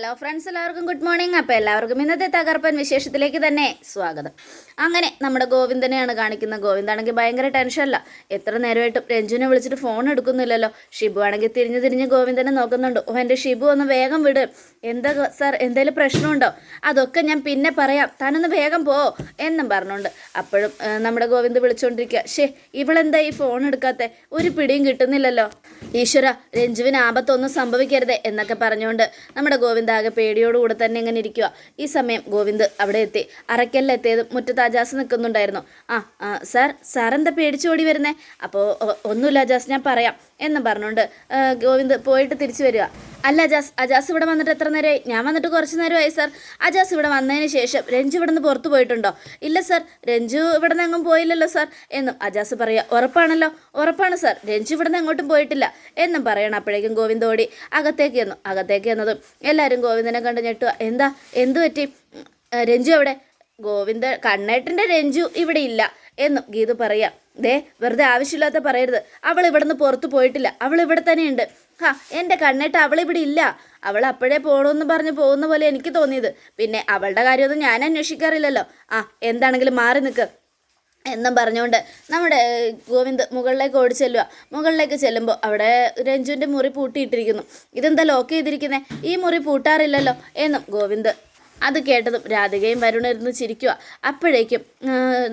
Hello friends എല്ലാവർക്കും good morning അപ്പോൾ എല്ലാവർക്കും ഇന്നത്തെ തകർപ്പൻ വിശേഷത്തിലേക്ക് തന്നെ സ്വാഗതം. അങ്ങനെ നമ്മുടെ ഗോവിന്ദനെയാണ് കാണിക്കുന്നത്. ഗോവിന്ദാണെങ്കിൽ ഭയങ്കര ടെൻഷനല്ല എത്ര നേരമായിട്ടും രഞ്ജുവിനെ വിളിച്ചിട്ട് ഫോൺ എടുക്കുന്നില്ലല്ലോ. ഷിബു ആണെങ്കിൽ തിരിഞ്ഞ് തിരിഞ്ഞ് ഗോവിന്ദനെ നോക്കുന്നുണ്ട്. ഓ എന്റെ ഷിബു ഒന്ന് വേഗം വിട്. എന്താ സാർ എന്തെങ്കിലും പ്രശ്നമുണ്ടോ? അതൊക്കെ ഞാൻ പിന്നെ പറയാം. താനൊന്ന് വേഗം പോ എന്നും പറഞ്ഞുകൊണ്ട് അപ്പോഴും നമ്മുടെ ഗോവിന്ദ് വിളിച്ചുകൊണ്ടിരിക്കുക ഷേ ഇവളെന്താ ഈ ഫോൺ എടുക്കാത്ത? ഒരു പിടിയും കിട്ടുന്നില്ലല്ലോ. ഈശ്വര രഞ്ജുവിന് ആപത്തൊന്നും സംഭവിക്കരുത് എന്നൊക്കെ പറഞ്ഞുകൊണ്ട് നമ്മുടെ ഗോവിന്ദ് ആകെ പേടിയോടുകൂടെ തന്നെ ഇങ്ങനെ ഇരിക്കുക ഈ സമയം ഗോവിന്ദ് അവിടെ എത്തി. അറയ്ക്കല്ലെത്തിയത് മുറ്റത്ത് അജാസ് നിൽക്കുന്നുണ്ടായിരുന്നു. ആ, സാർ സാർ എന്താ പേടിച്ചോടി വരുന്നേ? അപ്പോൾ ഒന്നുമില്ല അജാസ് ഞാൻ പറയാം. എന്ന് പറഞ്ഞുകൊണ്ട് ഗോവിന്ദ് പോയിട്ട് തിരിച്ചു വരിക. അല്ല അജാസ് അജാസ് ഇവിടെ വന്നിട്ട് എത്ര നേരമായി ഞാൻ വന്നിട്ട് കുറച്ച് നേരമായി സർ. അജാസ് ഇവിടെ വന്നതിന് ശേഷം രഞ്ജു ഇവിടെ നിന്ന് പുറത്തു പോയിട്ടുണ്ടോ? ഇല്ല സർ. രഞ്ജു ഇവിടെ നിന്ന് എങ്ങും പോയില്ലല്ലോ സർ. എന്നും അജാസ് പറയുക ഉറപ്പാണല്ലോ ഉറപ്പാണ് സർ. രഞ്ജു ഇവിടെ നിന്ന് എങ്ങോട്ടും പോയിട്ടില്ല. എന്നും പറയണം അപ്പോഴേക്കും ഗോവിന്ദ് ഓടി അകത്തേക്ക് എന്നു അകത്തേക്ക് എന്നതും എല്ലാവരും ഗോവിന്ദനെ കണ്ട് ഞെട്ടുക എന്താ എന്തു പറ്റി? രഞ്ജു എവിടെ? ഗോവിന്ദ കണ്ണേട്ടന്റെ രഞ്ജു ഇവിടെ ഇല്ല എന്നും ഗീതു പറയാം ദേ വെറുതെ ആവശ്യമില്ലാത്ത പറയരുത്. അവൾ ഇവിടുന്ന് പുറത്തു പോയിട്ടില്ല. അവൾ ഇവിടെ തന്നെയുണ്ട്. ഹാ എന്റെ കണ്ണേട്ട അവളിവിടെ ഇല്ല. അവൾ അപ്പോഴേ പോകണമെന്ന് പറഞ്ഞ് പോകുന്ന പോലെ എനിക്ക് തോന്നിയത്. പിന്നെ അവളുടെ കാര്യമൊന്നും ഞാൻ അന്വേഷിക്കാറില്ലല്ലോ. ആ എന്താണെങ്കിലും മാറി നിൽക്ക് എന്നും പറഞ്ഞുകൊണ്ട് നമ്മുടെ ഗോവിന്ദ് മുകളിലേക്ക് ഓടി ചെല്ലുക മുകളിലേക്ക് ചെല്ലുമ്പോൾ അവിടെ രഞ്ജുവിന്റെ മുറി പൂട്ടിയിട്ടിരിക്കുന്നു. ഇതെന്താ ലോക്ക് ചെയ്തിരിക്കുന്നത് ഈ മുറി പൂട്ടാറില്ലല്ലോ എന്നും ഗോവിന്ദ് അത് കേട്ടതും രാധികയും വരുണിരുന്ന് ചിരിക്കുക അപ്പോഴേക്കും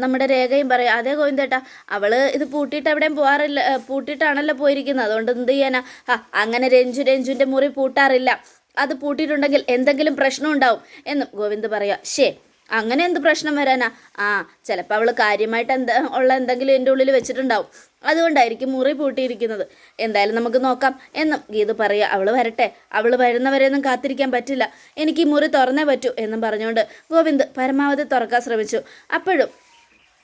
നമ്മുടെ രേഖയും പറയും അതേ ഗോവിന്ദേട്ടാ അവൾ ഇത് പൂട്ടിയിട്ട് എവിടെയും പോകാറില്ല പൂട്ടിയിട്ടാണല്ലോ പോയിരിക്കുന്നത്. അതുകൊണ്ട് എന്ത് ചെയ്യാനാ? ആ അങ്ങനെ രഞ്ജു രഞ്ജുവിന്റെ മുറി പൂട്ടാറില്ല. അത് പൂട്ടിയിട്ടുണ്ടെങ്കിൽ എന്തെങ്കിലും പ്രശ്നം ഉണ്ടാവും എന്നും ഗോവിന്ദ് പറയുക ശേ അങ്ങനെ എന്ത് പ്രശ്നം വരാനാ? ആ ചിലപ്പോൾ അവൾ കാര്യമായിട്ട് എന്താ ഉള്ള എന്തെങ്കിലും എന്റെ ഉള്ളിൽ വെച്ചിട്ടുണ്ടാവും. അതുകൊണ്ടായിരിക്കും മുറി പൂട്ടിയിരിക്കുന്നത്. എന്തായാലും നമുക്ക് നോക്കാം. എന്നും ഗീതു പറയുക അവൾ വരട്ടെ. അവൾ വരുന്നവരെയൊന്നും കാത്തിരിക്കാൻ പറ്റില്ല. എനിക്ക് ഈ മുറി തുറന്നേ പറ്റൂ എന്നും പറഞ്ഞുകൊണ്ട് ഗോവിന്ദ് പരമാവധി തുറക്കാൻ ശ്രമിച്ചു. അപ്പോഴും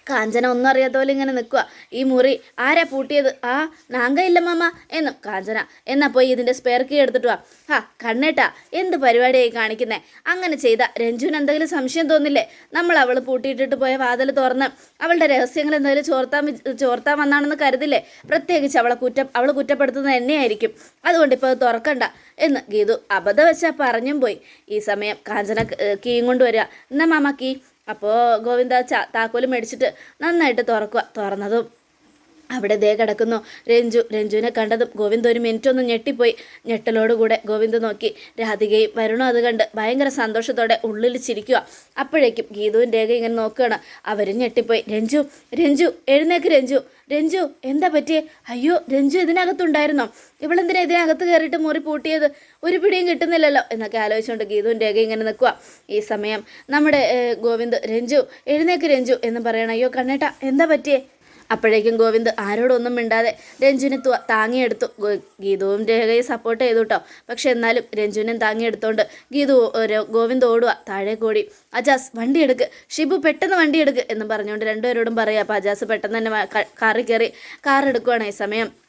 കാഞ്ചന ഒന്നും അറിയാത്ത പോലെ ഇങ്ങനെ നിൽക്കുക ഈ മുറി ആരാ പൂട്ടിയത്? ആ നാങ്കയില്ല മാമ. എന്നും കാഞ്ചന. എന്നാ പോയി ഇതിന്റെ സ്പെയർ കീ എടുത്തിട്ട് വാ. ഹാ കണ്ണേട്ടാ എന്ത് പരിപാടിയായി കാണിക്കുന്നേ? അങ്ങനെ ചെയ്ത രഞ്ജുവിന് എന്തെങ്കിലും സംശയം തോന്നില്ലേ? നമ്മൾ അവൾ പൂട്ടിയിട്ടിട്ട് പോയ വാതിൽ തുറന്ന് അവളുടെ രഹസ്യങ്ങൾ എന്തെങ്കിലും ചോർത്താൻ ചോർത്താൻ വന്നാണെന്ന് കരുതില്ലേ? പ്രത്യേകിച്ച് അവളെ കുറ്റം അവൾ കുറ്റപ്പെടുത്തുന്നത് എന്നെയായിരിക്കും. അതുകൊണ്ട് ഇപ്പോൾ അത് തുറക്കണ്ട. എന്ന് ഗീതു അബദ്ധവശാ പറഞ്ഞും പോയി. ഈ സമയം കാഞ്ചന കീയും കൊണ്ടുവരിക എന്നാ മാമ കീ? അപ്പോൾ ഗോവിന്ദ ചാ താക്കോൽ മേടിച്ചിട്ട് നന്നായിട്ട് തുറക്കുക തുറന്നതും അവിടെ ദേ കിടക്കുന്നു. രഞ്ജു രഞ്ജുവിനെ കണ്ടതും ഗോവിന്ദ് ഒരു മിനിറ്റ് ഒന്ന് ഞെട്ടിപ്പോയി. ഞെട്ടലോടുകൂടെ ഗോവിന്ദ് നോക്കി. രാധികയും വരുണോ അത് കണ്ട് ഭയങ്കര സന്തോഷത്തോടെ ഉള്ളിൽ ചിരിക്കുക അപ്പോഴേക്കും ഗീതുവും രേഖ ഇങ്ങനെ നോക്കുകയാണ്. അവരും ഞെട്ടിപ്പോയി. രഞ്ജു രഞ്ജു എഴുന്നേക്ക് രഞ്ജു. രഞ്ജു എന്താ പറ്റിയേ? അയ്യോ രഞ്ജു ഇതിനകത്തുണ്ടായിരുന്നോ? ഇവളെന്തിനാ ഇതിനകത്ത് കയറിയിട്ട് മുറി പൂട്ടിയത്? ഒരു പിടിയും കിട്ടുന്നില്ലല്ലോ എന്നൊക്കെ ആലോചിച്ചുകൊണ്ട് ഗീതുവും രേഖ ഇങ്ങനെ നിൽക്കുക ഈ സമയം നമ്മുടെ ഗോവിന്ദ് രഞ്ജു എഴുന്നേക്ക് രഞ്ജു എന്ന് പറയണം. അയ്യോ കണ്ണേട്ട എന്താ പറ്റിയേ? അപ്പോഴേക്കും ഗോവിന്ദ് ആരോടൊന്നും മിണ്ടാതെ രഞ്ജുവിനെ തു- താങ്ങിയെടുത്തു. ഗീതുവും രേഖയും സപ്പോർട്ട് ചെയ്തു കേട്ടോ പക്ഷെ എന്നാലും രഞ്ജുവിനെ താങ്ങിയെടുത്തോണ്ട് ഗീതു ഗോവിന്ദ് ഓടുക താഴെ കൂടി. അജാസ് വണ്ടി എടുക്ക്. ഷിബു പെട്ടെന്ന് വണ്ടി എടുക്ക്. എന്ന് പറഞ്ഞുകൊണ്ട് രണ്ടുപേരോടും പറയാം അപ്പോൾ അജാസ് പെട്ടെന്ന് തന്നെ കാറിൽ കയറി കാർ എടുക്കുവാണ് ഈ സമയം.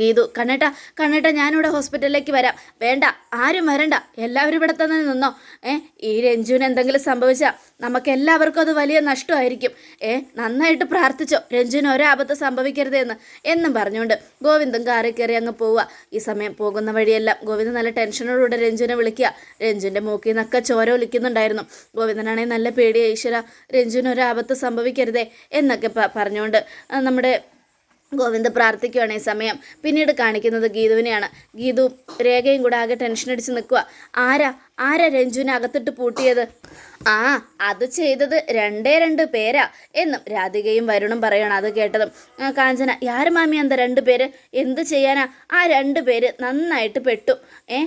ഗീതു കണ്ണേട്ട കണ്ണേട്ട ഞാനിവിടെ ഹോസ്പിറ്റലിലേക്ക് വരാം. വേണ്ട ആരും വരണ്ട. എല്ലാവരും ഇവിടെ തന്നെ നിന്നോ. ഏ ഈ രഞ്ജുവിന് എന്തെങ്കിലും സംഭവിച്ചാൽ നമുക്ക് എല്ലാവർക്കും അത് വലിയ നഷ്ടമായിരിക്കും. ഏ നന്നായിട്ട് പ്രാർത്ഥിച്ചോ. രഞ്ജുവിന് ഒരാപത്ത് സംഭവിക്കരുതേ എന്ന്. എന്നും പറഞ്ഞുകൊണ്ട് ഗോവിന്ദും കാറിൽ കയറി അങ്ങ് പോവുക. ഈ സമയം പോകുന്ന വഴിയെല്ലാം ഗോവിന്ദൻ നല്ല ടെൻഷനോടുകൂടെ രഞ്ജുവിനെ വിളിക്കുക. രഞ്ജുവിന്റെ മൂക്കിൽ നിന്നൊക്കെ ചോര ഒലിക്കുന്നുണ്ടായിരുന്നു. ഗോവിന്ദനാണെങ്കിൽ നല്ല പേടിയ ഈശ്വര രഞ്ജുവിന് ഒരാപത്ത് സംഭവിക്കരുതേ എന്നൊക്കെ പറഞ്ഞുകൊണ്ട് നമ്മുടെ ഗോവിന്ദ് പ്രാർത്ഥിക്കുകയാണ് ഈ സമയം. പിന്നീട് കാണിക്കുന്നത് ഗീതുവിനെയാണ്. ഗീതു രേഖയും കൂടെ ആകെ ടെൻഷൻ അടിച്ച് നിൽക്കുക ആരാ ആരാ രഞ്ജുവിനെ അകത്തിട്ട് പൂട്ടിയത്? ആ അത് ചെയ്തത് രണ്ടേ രണ്ട് പേരാ എന്നും രാധികയും വരുണും പറയണം അത് കേട്ടതും. കാഞ്ചന യാര് മാമി രണ്ട് പേര്? എന്ത് ചെയ്യാനാ? ആ രണ്ട് പേര് നന്നായിട്ട് പെട്ടു. ഏ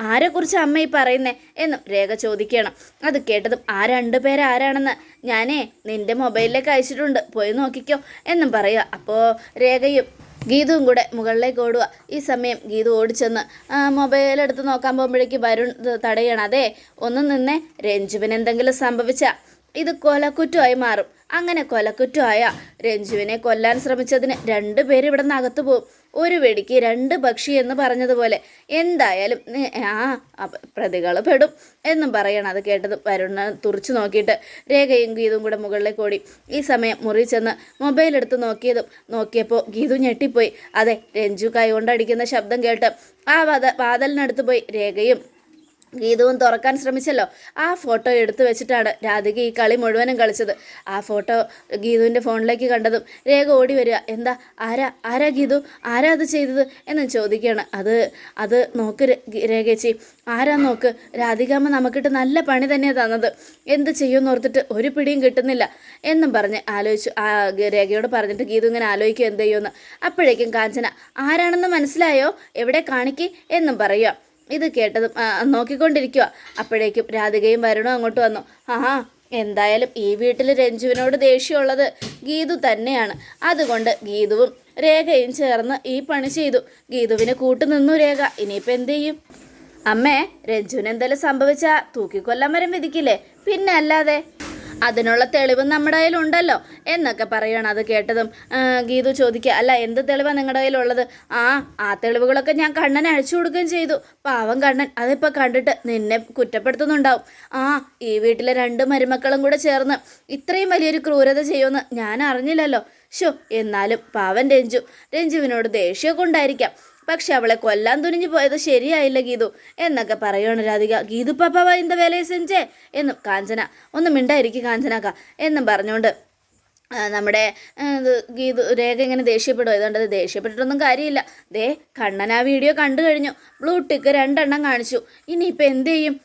ആരെക്കുറിച്ച് അമ്മ ഈ പറയുന്നേ? എന്നും രേഖ ചോദിക്കണം. അത് കേട്ടതും ആ രണ്ട് പേര് ആരാണെന്ന്? ഞാനേ നിന്റെ മൊബൈലിലേക്ക് അയച്ചിട്ടുണ്ട്. പോയി നോക്കിക്കോ എന്നും പറയുക. അപ്പോൾ രേഖയും ഗീതുവും കൂടെ മുകളിലേക്ക് ഓടുക. ഈ സമയം ഗീതു ഓടിച്ചെന്ന് മൊബൈലെടുത്ത് നോക്കാൻ പോകുമ്പോഴേക്ക് വരുൺ തടയണം. അതെ ഒന്ന് നിന്നെ രഞ്ജുവിന് എന്തെങ്കിലും സംഭവിച്ച ഇത് കൊലക്കുറ്റമായി മാറും. അങ്ങനെ കൊലക്കുറ്റമായ രഞ്ജുവിനെ കൊല്ലാൻ ശ്രമിച്ചതിന് രണ്ടുപേര് ഇവിടെ നിന്ന് അകത്തു പോകും ഒരു വെടിക്ക് രണ്ട് പക്ഷി എന്ന് പറഞ്ഞതുപോലെ എന്തായാലും ആ പ്രതികൾ പെടും എന്നും പറയണം അത് കേട്ടത് വരുണ തുറച്ചു നോക്കിയിട്ട്. രേഖയും ഗീതും കൂടെ മുകളിലേക്ക് ഓടി. ഈ സമയം മുറി ചെന്ന് മൊബൈൽ എടുത്ത് നോക്കിയതും നോക്കിയപ്പോൾ ഗീതു ഞെട്ടിപ്പോയി. അതെ രഞ്ജു കൈ കൊണ്ടടിക്കുന്ന ശബ്ദം കേട്ട് ആ വാത വാതലിനടുത്ത് പോയി. രേഖയും ഗീതവും തുറക്കാൻ ശ്രമിച്ചല്ലോ. ആ ഫോട്ടോ എടുത്തു വെച്ചിട്ടാണ് രാധിക ഈ കളി മുഴുവനും കളിച്ചത്. ആ ഫോട്ടോ ഗീതുവിന്റെ ഫോണിലേക്ക് കണ്ടതും രേഖ ഓടി വരിക. എന്താ? ആരാ? ആരാ ഗീതു? ആരാ അത് ചെയ്തത്? എന്ന് ചോദിക്കുകയാണ്. അത് അത് നോക്ക് രേഖേച്ചി ആരാ നോക്ക്? രാധികാമ്മ നമുക്കിട്ട് നല്ല പണി തന്നെയാണ് തന്നത്. എന്ത് ചെയ്യുമെന്ന് ഓർത്തിട്ട് ഒരു പിടിയും കിട്ടുന്നില്ല എന്നും പറഞ്ഞ് ആലോചിച്ചു. ആ രേഖയോട് പറഞ്ഞിട്ട് ഗീതു ഇങ്ങനെ ആലോചിക്കുക എന്ത് ചെയ്യുമെന്ന്. അപ്പോഴേക്കും കാഞ്ചന ആരാണെന്ന് മനസ്സിലായോ? എവിടെ കാണിക്കേ? എന്നും പറയുക. ഇത് കേട്ടതും നോക്കിക്കൊണ്ടിരിക്കുക അപ്പോഴേക്കും രാധികയും വരുണും അങ്ങോട്ട് വന്നു. ആഹാ എന്തായാലും ഈ വീട്ടിൽ രഞ്ജുവിനോട് ദേഷ്യമുള്ളത് ഗീതു തന്നെയാണ്. അതുകൊണ്ട് ഗീതുവും രേഖയും ചേർന്ന് ഈ പണി ചെയ്തു. ഗീതുവിനെ കൂട്ടുനിന്നു രേഖ. ഇനിയിപ്പോൾ എന്ത് ചെയ്യും? അമ്മേ രഞ്ജുവിന് എന്തെങ്കിലും സംഭവിച്ചാൽ തൂക്കിക്കൊല്ലാൻ വരം വിധിക്കില്ലേ? പിന്നെ അല്ലാതെ അതിനുള്ള തെളിവ് നമ്മുടെ കയ്യിലുണ്ടല്ലോ എന്നൊക്കെ പറയണം അത് കേട്ടതും. ഗീതു ചോദിക്കുക അല്ല എന്ത് തെളിവാണ് നിങ്ങളുടെ കയ്യിലുള്ളത്? ആ ആ തെളിവുകളൊക്കെ ഞാൻ കണ്ണനെ അഴിച്ചു കൊടുക്കുകയും ചെയ്തു. പാവം കണ്ണൻ അതിപ്പോൾ കണ്ടിട്ട് നിന്നെ കുറ്റപ്പെടുത്തുന്നുണ്ടാവും. ആ ഈ വീട്ടിലെ രണ്ട് മരുമക്കളും കൂടെ ചേർന്ന് ഇത്രയും വലിയൊരു ക്രൂരത ചെയ്യുമെന്ന് ഞാൻ അറിഞ്ഞില്ലല്ലോ. ഷോ എന്നാലും പാവൻ രഞ്ജു രഞ്ജുവിനോട് ദേഷ്യമൊക്കെ ഉണ്ടായിരിക്കാം. പക്ഷെ അവളെ കൊല്ലാൻ തുനിഞ്ഞു പോയത് ശരിയായില്ല ഗീതു. എന്നൊക്കെ പറയുകയാണ് രാധിക. ഗീതു പാപ്പാവ എന്താ വേലയെ സെഞ്ചേ. എന്നും കാഞ്ചന. ഒന്നും മിണ്ടായിരിക്കും കാഞ്ചനാക്ക. എന്നും പറഞ്ഞുകൊണ്ട് നമ്മുടെ ഗീതു രേഖ ഇങ്ങനെ ദേഷ്യപ്പെടും അതുകൊണ്ട് അത് ദേഷ്യപ്പെട്ടിട്ടൊന്നും കാര്യമില്ല. ദേ കണ്ണൻ ആ വീഡിയോ കണ്ടു കഴിഞ്ഞു. ബ്ലൂ ടിക്ക് രണ്ടെണ്ണം കാണിച്ചു. ഇനിയിപ്പോൾ എന്ത് ചെയ്യും?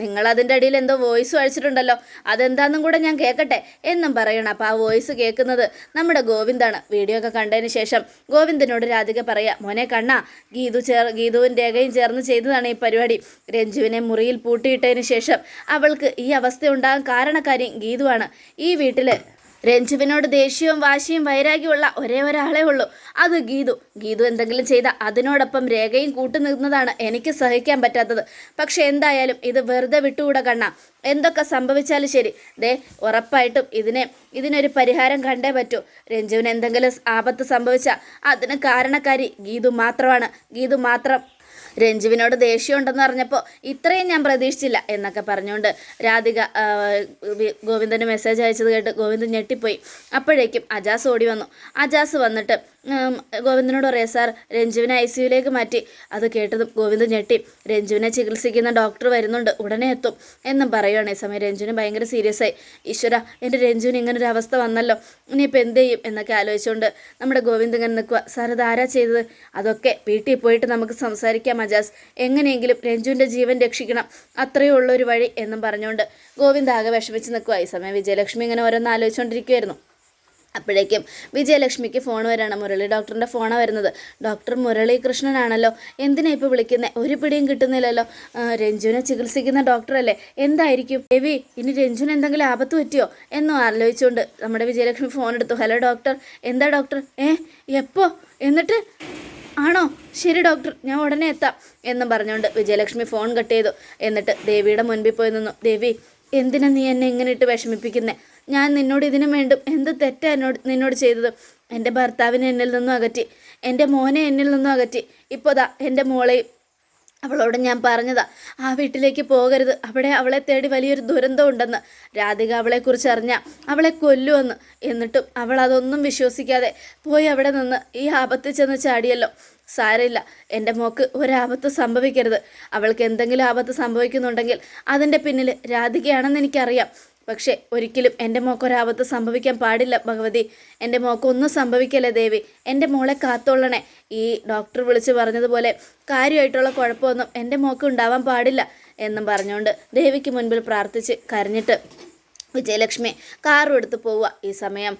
നിങ്ങൾ അതിന്റെ അടിയിൽ എന്തോ വോയിസ് അഴിച്ചിട്ടുണ്ടല്ലോ അതെന്താണെന്നും കൂടെ ഞാൻ കേൾക്കട്ടെ എന്നും പറയണം. അപ്പോൾ ആ വോയിസ് കേൾക്കുന്നത് നമ്മുടെ ഗോവിന്ദാണ്. വീഡിയോ ഒക്കെ കണ്ടതിന് ശേഷം ഗോവിന്ദനോട് രാധിക പറയാ മോനെ കണ്ണ ഗീതു ചേർ ഗീതുവും രേഖയും ചേർന്ന് ചെയ്തതാണ് ഈ പരിപാടി. രഞ്ജുവിനെ മുറിയിൽ പൂട്ടിയിട്ടതിന് ശേഷം അവൾക്ക് ഈ അവസ്ഥ ഉണ്ടാകാൻ കാരണക്കാരി ഗീതുവാണ്. ഈ വീട്ടിൽ രഞ്ജുവിനോട് ദേഷ്യവും വാശിയും വൈരാഗ്യമുള്ള ഒരേ ഒരാളേ ഉള്ളൂ. അത് ഗീതു. ഗീതു എന്തെങ്കിലും ചെയ്ത അതിനോടൊപ്പം രേഖയും കൂട്ടുനിന്നതാണ് എനിക്ക് സഹിക്കാൻ പറ്റാത്തത്. പക്ഷെ എന്തായാലും ഇത് വെറുതെ വിട്ടുകൂടെ കണ്ണ. എന്തൊക്കെ സംഭവിച്ചാലും ശരി. ദേ ഉറപ്പായിട്ടും ഇതിനെ ഇതിനൊരു പരിഹാരം കണ്ടേ പറ്റൂ. രഞ്ജുവിന് എന്തെങ്കിലും ആപത്ത് സംഭവിച്ചാൽ അതിന് കാരണക്കാരി ഗീതു മാത്രമാണ്. ഗീതു മാത്രം രഞ്ജുവിനോട് ദേഷ്യമുണ്ടെന്ന് പറഞ്ഞപ്പോൾ ഇത്രയും ഞാൻ പ്രതീക്ഷിച്ചില്ല എന്നൊക്കെ പറഞ്ഞുകൊണ്ട് രാധിക ഗോവിന്ദന് മെസ്സേജ് അയച്ചത് കേട്ട് ഗോവിന്ദൻ ഞെട്ടിപ്പോയി. അപ്പോഴേക്കും അജാസ് ഓടി വന്നു. അജാസ് വന്നിട്ട് ഗോവിന്ദനോട് പറയാം സാർ രഞ്ജുവിനെ ഐ സിയുലേക്ക് മാറ്റി. അത് കേട്ടതും ഗോവിന്ദൻ ഞെട്ടി. രഞ്ജുവിനെ ചികിത്സിക്കുന്ന ഡോക്ടർ വരുന്നുണ്ട്. ഉടനെ എത്തും. എന്നും പറയുകയാണ് ഈ സമയം. രഞ്ജുവിന് ഭയങ്കര സീരിയസ് ആയി. ഈശ്വര എന്റെ രഞ്ജുവിന് ഒരു അവസ്ഥ വന്നല്ലോ. ഇനിയിപ്പോൾ എന്ത് ചെയ്യും? എന്നൊക്കെ ആലോചിച്ചുകൊണ്ട് നമ്മുടെ ഗോവിന്ദൻ ഇങ്ങനെ നിൽക്കുക സാർ ഇത് ആരാ ചെയ്തത്? അതൊക്കെ വീട്ടിൽ പോയിട്ട് നമുക്ക് സംസാരിക്കാം അജാസ് എങ്ങനെയെങ്കിലും രഞ്ജുവിന്റെ ജീവൻ രക്ഷിക്കണം അത്രയേ ഉള്ളൊരു വഴി എന്നും പറഞ്ഞുകൊണ്ട് ഗോവിന്ദ് ആകെ വിഷമിച്ച് നിൽക്കുക ഈ സമയം വിജയലക്ഷ്മി ഇങ്ങനെ ഓരോന്ന് ആലോചിച്ചുകൊണ്ടിരിക്കുമായിരുന്നു അപ്പോഴേക്കും വിജയലക്ഷ്മിക്ക് ഫോൺ വരാണ്. മുരളി ഡോക്ടറിന്റെ ഫോണാണ് വരുന്നത്. ഡോക്ടർ മുരളി കൃഷ്ണനാണല്ലോ എന്തിനാ ഇപ്പോൾ വിളിക്കുന്നത് ഒരു പിടിയും കിട്ടുന്നില്ലല്ലോ. രഞ്ജുവിനെ ചികിത്സിക്കുന്ന ഡോക്ടറല്ലേ എന്തായിരിക്കും? രവി ഇനി രഞ്ജുവിന് എന്തെങ്കിലും ആപത്ത് പറ്റിയോ? എന്നും ആലോചിച്ചുകൊണ്ട് നമ്മുടെ വിജയലക്ഷ്മി ഫോൺ എടുത്തു. ഹലോ ഡോക്ടർ എന്താ ഡോക്ടർ ഏ എപ്പോ? എന്നിട്ട്? ആണോ? ശരി ഡോക്ടർ. ഞാൻ ഉടനെ എത്താം എന്നും പറഞ്ഞുകൊണ്ട് വിജയലക്ഷ്മി ഫോൺ കട്ട് ചെയ്തു. എന്നിട്ട് ദേവിയുടെ മുൻപിൽ പോയി നിന്നു. ദേവി എന്തിനാ നീ എന്നെ ഇങ്ങനെ ഇട്ട് വിഷമിപ്പിക്കുന്നേ? ഞാൻ നിന്നോട് ഇതിനും വേണ്ടും എന്ത് തെറ്റാ എന്നോട് നിന്നോട് ചെയ്തത്? എന്റെ ഭർത്താവിനെ എന്നിൽ നിന്നും അകറ്റി. എന്റെ മോനെ എന്നിൽ നിന്നും അകറ്റി. ഇപ്പോൾ ദാ എന്റെ മോളെയും അവളോട് ഞാൻ പറഞ്ഞതാ ആ വീട്ടിലേക്ക് പോകരുത്. അവിടെ അവളെ തേടി വലിയൊരു ദുരന്തം ഉണ്ടെന്ന് രാധിക അവളെക്കുറിച്ച് അറിഞ്ഞ അവളെ കൊല്ലുമെന്ന് എന്നിട്ടും അവൾ അതൊന്നും വിശ്വസിക്കാതെ പോയി അവിടെ നിന്ന് ഈ ആപത്തിൽ ചെന്ന് ചാടിയല്ലോ. സാരമില്ല എന്റെ മോക്ക് ഒരാപത്ത് സംഭവിക്കരുത്. അവൾക്ക് എന്തെങ്കിലും ആപത്ത് സംഭവിക്കുന്നുണ്ടെങ്കിൽ അതിന്റെ പിന്നിൽ രാധികയാണെന്ന് എനിക്കറിയാം. പക്ഷേ ഒരിക്കലും എന്റെ മോക്കൊരാപത്ത് സംഭവിക്കാൻ പാടില്ല ഭഗവതി. എന്റെ മോക്കൊന്നും സംഭവിക്കല്ലേ ദേവി? എന്റെ മോളെ കാത്തോളണേ ഈ ഡോക്ടർ വിളിച്ച് പറഞ്ഞതുപോലെ കാര്യമായിട്ടുള്ള കുഴപ്പമൊന്നും എന്റെ മോക്ക് ഉണ്ടാവാൻ പാടില്ല എന്നും പറഞ്ഞുകൊണ്ട് ദേവിക്ക് മുൻപിൽ പ്രാർത്ഥിച്ച് കരഞ്ഞിട്ട് വിജയലക്ഷ്മി കാറും എടുത്ത് പോവുക ഈ സമയം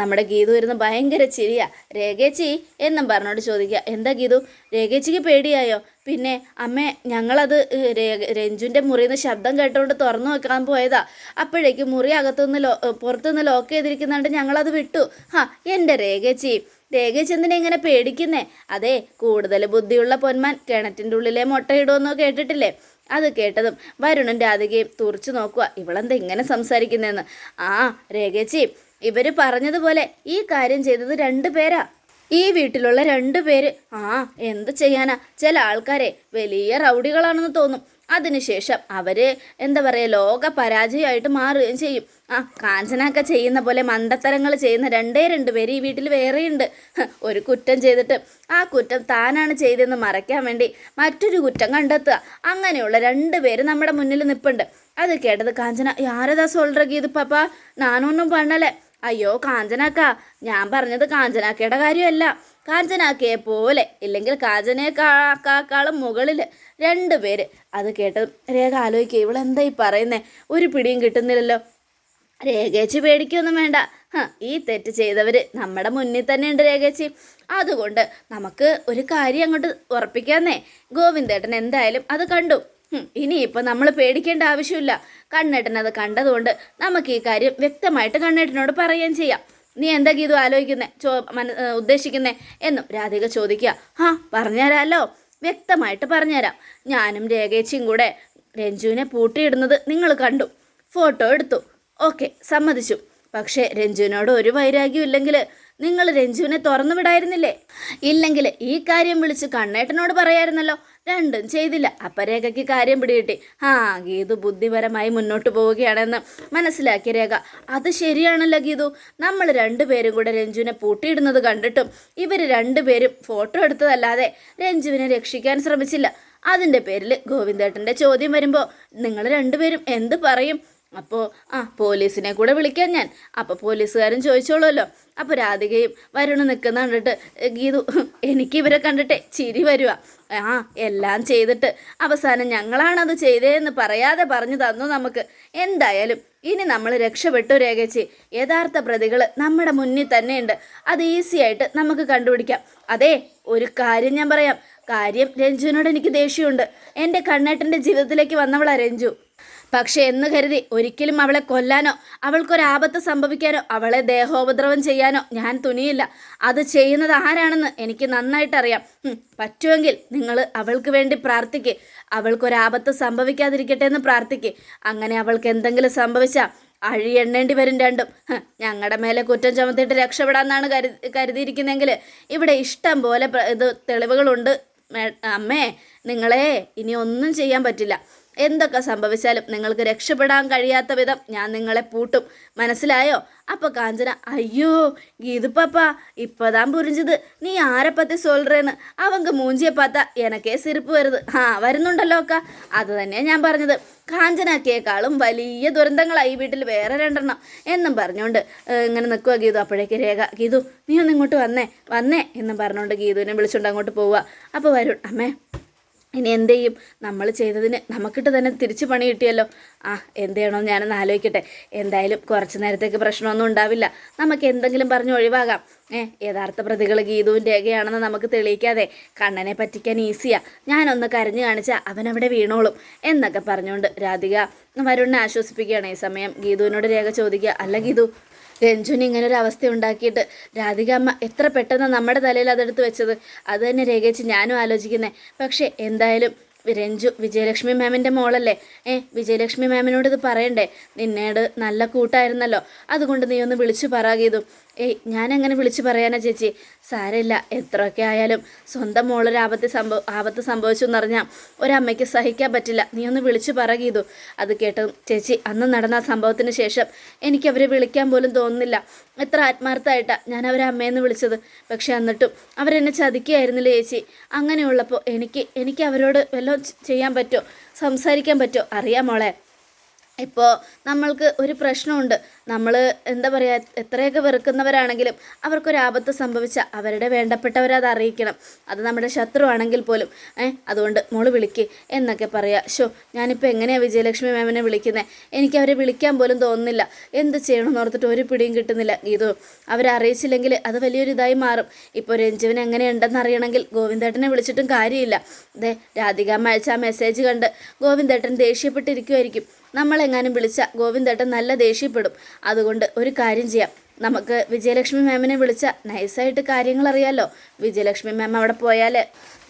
നമ്മുടെ ഗീതു ഇരുന്ന് ഭയങ്കര ചിരിയാ. രേഖേച്ചി എന്നും പറഞ്ഞോട് ചോദിക്കുക എന്താ ഗീതു? രേഖേച്ചിക്ക് പേടിയായോ? പിന്നെ അമ്മേ ഞങ്ങളത് രഞ്ജുന്റെ മുറിയിൽ നിന്ന് ശബ്ദം കേട്ടുകൊണ്ട് തുറന്നു വെക്കാൻ പോയതാ. അപ്പോഴേക്കും മുറി അകത്തുനിന്ന് ലോ പുറത്തുനിന്ന് ലോക്ക് ചെയ്തിരിക്കുന്നുണ്ട് ഞങ്ങളത് വിട്ടു. ഹാ എന്റെ രേഖേച്ചി. എന്തിനാ ഇങ്ങനെ പേടിക്കുന്നേ? അതെ കൂടുതൽ ബുദ്ധിയുള്ള പൊന്മാൻ കിണറ്റിന്റെ ഉള്ളിലെ മുട്ടയിടുമെന്നോ കേട്ടിട്ടില്ലേ? അത് കേട്ടതും വരുണൻ രാധികയും തുറച്ചു നോക്കുക. ഇവളെന്താ ഇങ്ങനെ സംസാരിക്കുന്നതെന്ന് ആ രേഖേച്ചി ഇവർ പറഞ്ഞതുപോലെ ഈ കാര്യം ചെയ്തത് രണ്ടു പേരാ. ഈ വീട്ടിലുള്ള രണ്ടു പേര്. ആ എന്ത് ചെയ്യാനാ? ചില ആൾക്കാരെ വലിയ റൗഡികളാണെന്ന് തോന്നും. അതിനുശേഷം അവർ എന്താ പറയുക ലോക പരാജയമായിട്ട് മാറുകയും ചെയ്യും. ആ കാഞ്ചനൊക്കെ ചെയ്യുന്ന പോലെ മണ്ടത്തരങ്ങൾ ചെയ്യുന്ന രണ്ടേ രണ്ട് പേര് ഈ വീട്ടിൽ വേറെയുണ്ട്. ഒരു കുറ്റം ചെയ്തിട്ട്. ആ കുറ്റം താനാണ് ചെയ്തതെന്ന് മറയ്ക്കാൻ വേണ്ടി മറ്റൊരു കുറ്റം കണ്ടെത്തുക. അങ്ങനെയുള്ള രണ്ട് പേര് നമ്മുടെ മുന്നിൽ നിൽപ്പുണ്ട് അത് കേട്ടത് കാഞ്ചന യാരതാ സോൾഡറൊക്കെ ഇത് പപ്പ? നാനൊന്നും പണ്ണല്ലേ അയ്യോ കാഞ്ചനാക്ക ഞാൻ പറഞ്ഞത് കാഞ്ചനാക്കയുടെ കാര്യമല്ല. കാഞ്ചനാക്കയെ പോലെ. ഇല്ലെങ്കിൽ കാഞ്ചനേക്കാളും മുകളിൽ രണ്ട് പേര്. അത് കേട്ട് രേഖ ആലോചിക്കുക. ഇവളെന്താ ഈ പറയുന്നേ? ഒരു പിടിയും കിട്ടുന്നില്ലല്ലോ. രേഖേച്ചി പേടിക്കൊന്നും വേണ്ട. ഈ തെറ്റ് ചെയ്തവർ നമ്മുടെ മുന്നിൽ തന്നെ ഉണ്ട് രേഖേച്ചി. അതുകൊണ്ട് നമുക്ക് ഒരു കാര്യം അങ്ങോട്ട് ഉറപ്പിക്കാന്നേ. ഗോവിന്ദേട്ടൻ എന്തായാലും അത് കണ്ടു. ഇനിയിപ്പോൾ നമ്മൾ പേടിക്കേണ്ട ആവശ്യമില്ല. കണ്ണേട്ടൻ അത് കണ്ടതുകൊണ്ട് നമുക്ക് ഈ കാര്യം വ്യക്തമായിട്ട് കണ്ണേട്ടനോട് പറയുകയും ചെയ്യാം. നീ എന്താ ഗീതു ആലോചിക്കുന്നേ? ചോ മന ഉദ്ദേശിക്കുന്നേ? എന്നും രാധിക ചോദിക്കുക. ആ പറഞ്ഞുതരാമല്ലോ. വ്യക്തമായിട്ട് പറഞ്ഞുതരാം. ഞാനും രേഖേച്ചിയും കൂടെ രഞ്ജുവിനെ പൂട്ടിയിടുന്നത് നിങ്ങൾ കണ്ടു. ഫോട്ടോ എടുത്തു. ഓക്കെ സമ്മതിച്ചു. പക്ഷേ രഞ്ജുവിനോട് ഒരു വൈരാഗ്യം ഇല്ലെങ്കിൽ നിങ്ങൾ രഞ്ജുവിനെ തുറന്നു വിടായിരുന്നില്ലേ? ഇല്ലെങ്കിൽ ഈ കാര്യം വിളിച്ച് കണ്ണേട്ടനോട് പറയായിരുന്നല്ലോ. രണ്ടും ചെയ്തില്ല. അപ്പം രേഖയ്ക്ക് കാര്യം പിടികിട്ടി. ആ ഗീതു ബുദ്ധിപരമായി മുന്നോട്ട് പോവുകയാണെന്ന് മനസ്സിലാക്കിയ രേഖ. അത് ശരിയാണല്ലോ ഗീതു. നമ്മൾ രണ്ടുപേരും കൂടെ രഞ്ജുവിനെ പൂട്ടിയിടുന്നത് കണ്ടിട്ടും ഇവർ രണ്ടുപേരും ഫോട്ടോ എടുത്തതല്ലാതെ രഞ്ജുവിനെ രക്ഷിക്കാൻ ശ്രമിച്ചില്ല. അതിന്റെ പേരിൽ ഗോവിന്ദേട്ടന്റെ ചോദ്യം വരുമ്പോൾ നിങ്ങൾ രണ്ടുപേരും എന്ത് പറയും? അപ്പോൾ ആ പോലീസിനെ കൂടെ വിളിക്കാം ഞാൻ. അപ്പോൾ പോലീസുകാരൻ ചോദിച്ചോളുമല്ലോ. അപ്പോൾ രാധികയും വരുണ് നിൽക്കുന്ന കണ്ടിട്ട് ഗീതു എനിക്ക് ഇവരെ കണ്ടിട്ട് ചിരി വരുക ആ എല്ലാം ചെയ്തിട്ട് അവസാനം ഞങ്ങളാണത് ചെയ്തതെന്ന് പറയാതെ പറഞ്ഞു തന്നു നമുക്ക്. എന്തായാലും ഇനി നമ്മൾ രക്ഷപ്പെട്ടു രേഖച്ചി. യഥാർത്ഥ പ്രതികൾ നമ്മുടെ മുന്നിൽ തന്നെയുണ്ട്. അത് ഈസി ആയിട്ട് നമുക്ക് കണ്ടുപിടിക്കാം. അതെ ഒരു കാര്യം ഞാൻ പറയാം. കാര്യം രഞ്ജുവിനോട് എനിക്ക് ദേഷ്യമുണ്ട്. എന്റെ കണ്ണേട്ടന്റെ ജീവിതത്തിലേക്ക് വന്നവളാ രഞ്ജു. പക്ഷെ എന്ന് കരുതി ഒരിക്കലും അവളെ കൊല്ലാനോ അവൾക്കൊരാപത്ത് സംഭവിക്കാനോ അവളെ ദേഹോപദ്രവം ചെയ്യാനോ ഞാൻ തുനിയില്ല. അത് ചെയ്യുന്നത് ആരാണെന്ന് എനിക്ക് നന്നായിട്ടറിയാം. പറ്റുമെങ്കിൽ നിങ്ങൾ അവൾക്ക് വേണ്ടി പ്രാർത്ഥിക്ക്. അവൾക്കൊരാപത്ത് സംഭവിക്കാതിരിക്കട്ടെ എന്ന് പ്രാർത്ഥിക്ക്. അങ്ങനെ അവൾക്ക് എന്തെങ്കിലും സംഭവിച്ചാൽ അഴിയെണ്ണേണ്ടി വരും രണ്ടും. ഞങ്ങളുടെ മേലെ കുറ്റം ചുമത്തിയിട്ട് രക്ഷപ്പെടാമെന്നാണ് കരുതി കരുതിയിരിക്കുന്നതെങ്കിൽ ഇവിടെ ഇഷ്ടം പോലെ ഇത് തെളിവുകളുണ്ട്. അമ്മേ നിങ്ങളെ ഇനി ഒന്നും ചെയ്യാൻ പറ്റില്ല. എന്തൊക്കെ സംഭവിച്ചാലും നിങ്ങൾക്ക് രക്ഷപ്പെടാൻ കഴിയാത്ത വിധം ഞാൻ നിങ്ങളെ പൂട്ടും മനസ്സിലായോ അപ്പോൾ കാഞ്ചന അയ്യോ ഗീതു പാപ്പா இப்போதான் புரிஞ்சுது നീ ആരെ പറ്റി சொல்றேன்னு அவங்க മൂഞ്ചിയെ പാത്ത എനക്കേ സിരിപ്പ് വരുത് ആ വരുന്നുണ്ടല്ലോ അക്ക അത് തന്നെയാണ് ഞാൻ പറഞ്ഞത് കാഞ്ചനാക്കിയേക്കാളും വലിയ ദുരന്തങ്ങളായി ഈ വീട്ടിൽ വേറെ രണ്ടെണ്ണം എന്നും പറഞ്ഞുകൊണ്ട് ഏ, ഇങ്ങനെ നിൽക്കുക ഗീതു അപ്പോഴേക്ക് രേഖ ഗീതു നീ ഒന്ന് ഇങ്ങോട്ട് വന്നേ വന്നേ എന്നും പറഞ്ഞുകൊണ്ട് ഗീതുവിനെ വിളിച്ചുകൊണ്ട് അങ്ങോട്ട് പോവുക അപ്പോൾ വരുൺ അമ്മേ ഇനി എന്ത് ചെയ്യും? നമ്മൾ ചെയ്തതിന് നമുക്കിട്ട് തന്നെ തിരിച്ച് പണി കിട്ടിയല്ലോ. ആ എന്ത് ചെയ്യണമെന്ന് ഞാനൊന്ന് ആലോചിക്കട്ടെ. എന്തായാലും കുറച്ച് നേരത്തേക്ക് പ്രശ്നമൊന്നും ഉണ്ടാവില്ല. നമുക്ക് എന്തെങ്കിലും പറഞ്ഞ് ഒഴിവാകാം. ഏ യഥാർത്ഥ പ്രതികൾ ഗീതുവും രേഖയാണെന്ന് നമുക്ക് തെളിയിക്കാതെ കണ്ണനെ പറ്റിക്കാൻ ഈസിയാ. ഞാനൊന്ന് കരഞ്ഞു കാണിച്ചാൽ അവനവിടെ വീണോളും എന്നൊക്കെ പറഞ്ഞുകൊണ്ട് രാധിക വരുണിനെ ആശ്വസിപ്പിക്കുകയാണ്. ഈ സമയം ഗീതുവിനോട് രേഖ ചോദിക്കുക അല്ല ഗീതു രഞ്ജുന് ഇങ്ങനെ ഒരു അവസ്ഥ ഉണ്ടാക്കിയിട്ട് രാധിക അമ്മ എത്ര പെട്ടെന്ന് നമ്മുടെ തലയിൽ അതെടുത്ത് വെച്ചത്? അത് തന്നെ രേഖിച്ച് ഞാനും ആലോചിക്കുന്നത് പക്ഷേ എന്തായാലും രഞ്ജു വിജയലക്ഷ്മി മാമിന്റെ മോളല്ലേ? ഏ വിജയലക്ഷ്മി മാമിനോട് ഇത് പറയണ്ടേ? നിന്നേട് നല്ല കൂട്ടായിരുന്നല്ലോ. അതുകൊണ്ട് നീ ഒന്ന് വിളിച്ചു പറ ഏയ് ഞാനങ്ങനെ വിളിച്ചു പറയാനാ ചേച്ചി. സാരമില്ല എത്രയൊക്കെ ആയാലും സ്വന്തം മോളൊരു ആപത്ത് സംഭവ ആപത്ത് സംഭവിച്ചു എന്നറിഞ്ഞാൽ ഒരമ്മയ്ക്ക് സഹിക്കാൻ പറ്റില്ല. നീ ഒന്ന് വിളിച്ചു പറയുകയതു അത് കേട്ടു ചേച്ചി അന്ന് നടന്ന സംഭവത്തിന് ശേഷം എനിക്ക് അവരെ വിളിക്കാൻ പോലും തോന്നുന്നില്ല. എത്ര ആത്മാർത്ഥമായിട്ടാണ് ഞാൻ അവരെ അമ്മയെന്ന് വിളിച്ചത്. പക്ഷേ എന്നിട്ടും അവരെന്നെ ചതിക്കുകയായിരുന്നില്ല ചേച്ചി. അങ്ങനെയുള്ളപ്പോൾ എനിക്ക് എനിക്ക് അവരോട് വല്ലതും ചെയ്യാൻ പറ്റുമോ സംസാരിക്കാൻ പറ്റുമോ അറിയാം മോളെ. ഇപ്പോൾ നമ്മൾക്ക് ഒരു പ്രശ്നമുണ്ട്. നമ്മൾ എന്താ പറയുക എത്രയൊക്കെ വെറുക്കുന്നവരാണെങ്കിലും അവർക്കൊരു ആപത്ത് സംഭവിച്ച അവരുടെ വേണ്ടപ്പെട്ടവരത് അറിയിക്കണം. അത് നമ്മുടെ ശത്രുവാണെങ്കിൽ പോലും. ഏ അതുകൊണ്ട് മോൾ വിളിക്ക് എന്നൊക്കെ പറയാ. ഷോ ഞാനിപ്പോൾ എങ്ങനെയാണ് വിജയലക്ഷ്മി മാമിനെ വിളിക്കുന്നത് എനിക്ക് അവരെ വിളിക്കാൻ പോലും തോന്നുന്നില്ല. എന്ത് ചെയ്യണമെന്ന് ഓർത്തിട്ട് ഒരു പിടിയും കിട്ടുന്നില്ല. ഗീതു അവരെ അറിയിച്ചില്ലെങ്കിൽ അത് വലിയൊരു ഇതായി മാറും. ഇപ്പോൾ രഞ്ജുവിന് എങ്ങനെയുണ്ടെന്ന് അറിയണമെങ്കിൽ ഗോവിന്ദേട്ടനെ വിളിച്ചിട്ടും കാര്യമില്ല. ദേ രാധികാമ്മ അയച്ച ആ മെസ്സേജ് കണ്ട് ഗോവിന്ദേട്ടൻ ദേഷ്യപ്പെട്ടിരിക്കുമായിരിക്കും നമ്മളെങ്ങാനും വിളിച്ച ഗോവിന്ദേട്ടൻ നല്ല ദേഷ്യപ്പെടും. അതുകൊണ്ട് ഒരു കാര്യം ചെയ്യാം. നമുക്ക് വിജയലക്ഷ്മി മാമിനെ വിളിച്ച നൈസായിട്ട് കാര്യങ്ങൾ അറിയാലോ വിജയലക്ഷ്മി മാം അവിടെ പോയാൽ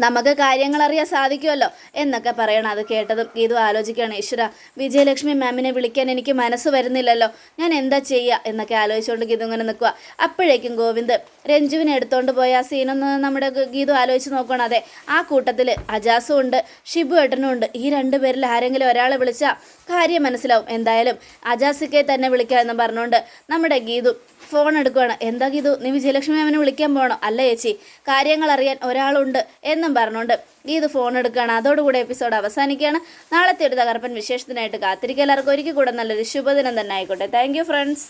നമുക്ക് കാര്യങ്ങൾ അറിയാൻ സാധിക്കുമല്ലോ എന്നൊക്കെ പറയണം. അത് കേട്ടതും ഗീതു ആലോചിക്കുകയാണ്. ഈശ്വര വിജയലക്ഷ്മി മാമിനെ വിളിക്കാൻ എനിക്ക് മനസ്സ് വരുന്നില്ലല്ലോ. ഞാൻ എന്താ ചെയ്യുക എന്നൊക്കെ ആലോചിച്ചുകൊണ്ട് ഗീതു ഇങ്ങനെ നിൽക്കുക അപ്പോഴേക്കും ഗോവിന്ദ് രഞ്ജുവിനെ എടുത്തുകൊണ്ട് പോയ ആ സീനൊന്ന് നമ്മുടെ ഗീതു ആലോചിച്ച് നോക്കണം അതെ ആ കൂട്ടത്തിൽ അജാസും ഉണ്ട് ഷിബു ഏട്ടനും ഉണ്ട്. ഈ രണ്ട് പേരിൽ ആരെങ്കിലും ഒരാളെ വിളിച്ചാൽ കാര്യം മനസ്സിലാവും എന്തായാലും അജാസിക്കെ തന്നെ വിളിക്കാം എന്ന് പറഞ്ഞുകൊണ്ട് നമ്മുടെ ഗീതു ഫോൺ എടുക്കുകയാണ് എന്താ ഗീതു? നീ വിജയലക്ഷ്മി മാമിനെ വിളിക്കാൻ പോകണോ അല്ല ചേച്ചി കാര്യങ്ങൾ അറിയാൻ ഒരാളുണ്ട് എന്നും പറഞ്ഞുകൊണ്ട് ഗീതു ഫോൺ എടുക്കുകയാണ്. അതോടുകൂടി എപ്പിസോഡ് അവസാനിക്കുകയാണ്. നാളത്തെ ഒരു തകർപ്പൻ വിശേഷത്തിനായിട്ട് കാത്തിരിക്കുക. എല്ലാവർക്കും ഒരിക്കൽ കൂടെ നല്ലൊരു ശുഭദിനം തന്നെ ആയിക്കോട്ടെ. Thank friends